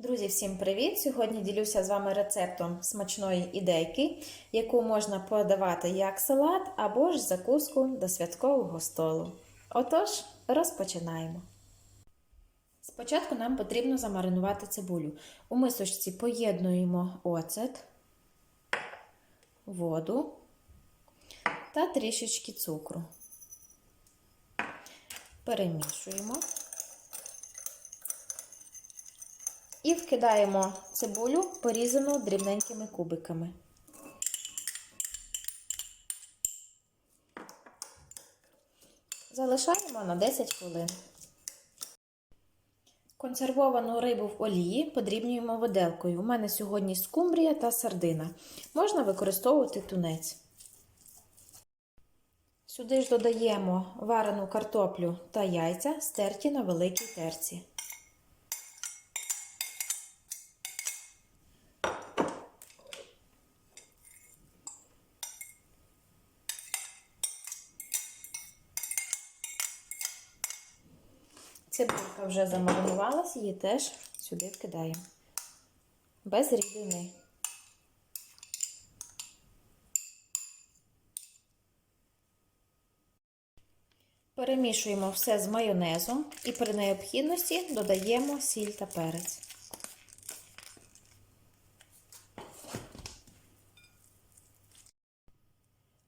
Друзі, всім привіт! Сьогодні ділюся з вами рецептом смачної ідейки, яку можна подавати як салат або ж закуску до святкового столу. Отож, розпочинаємо. Спочатку нам потрібно замаринувати цибулю. У мисочці поєднуємо оцет, воду та трішечки цукру. Перемішуємо. І вкидаємо цибулю, порізану дрібненькими кубиками. Залишаємо на 10 хвилин. Консервовану рибу в олії подрібнюємо виделкою. У мене сьогодні скумбрія та сардина. Можна використовувати тунець. Сюди ж додаємо варену картоплю та яйця, стерті на великій терці. Цибулька вже замаринувалася, її теж сюди вкидаємо. Без рідини. Перемішуємо все з майонезом і при необхідності додаємо сіль та перець.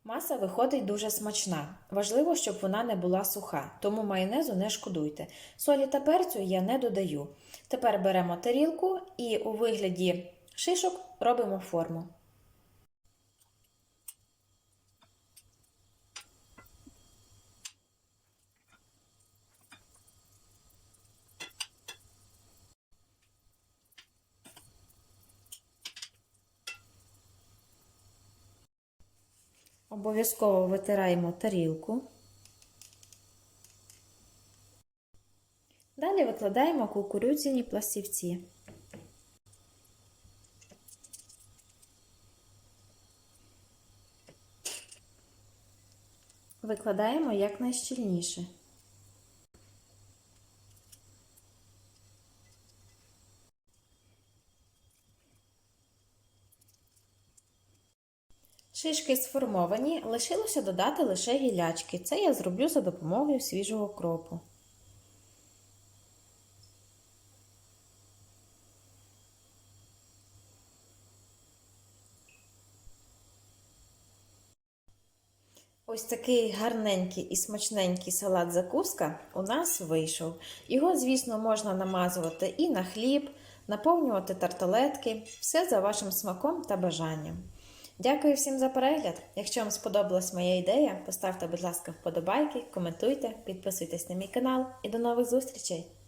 Маса виходить дуже смачна. Важливо, щоб вона не була суха, тому майонезу не шкодуйте. Солі та перцю я не додаю. Тепер беремо тарілку і у вигляді шишок робимо форму. Обов'язково витираємо тарілку. Далі викладаємо кукурудзяні пластівці. Викладаємо якнайщільніше. Шишки сформовані, лишилося додати лише гілячки. Це я зроблю за допомогою свіжого кропу. Ось такий гарненький і смачненький салат закуска у нас вийшов. Його, звісно, можна намазувати і на хліб, наповнювати тарталетки, все за вашим смаком та бажанням. Дякую всім за перегляд. Якщо вам сподобалась моя ідея, поставте, будь ласка, вподобайки, коментуйте, підписуйтесь на мій канал і до нових зустрічей!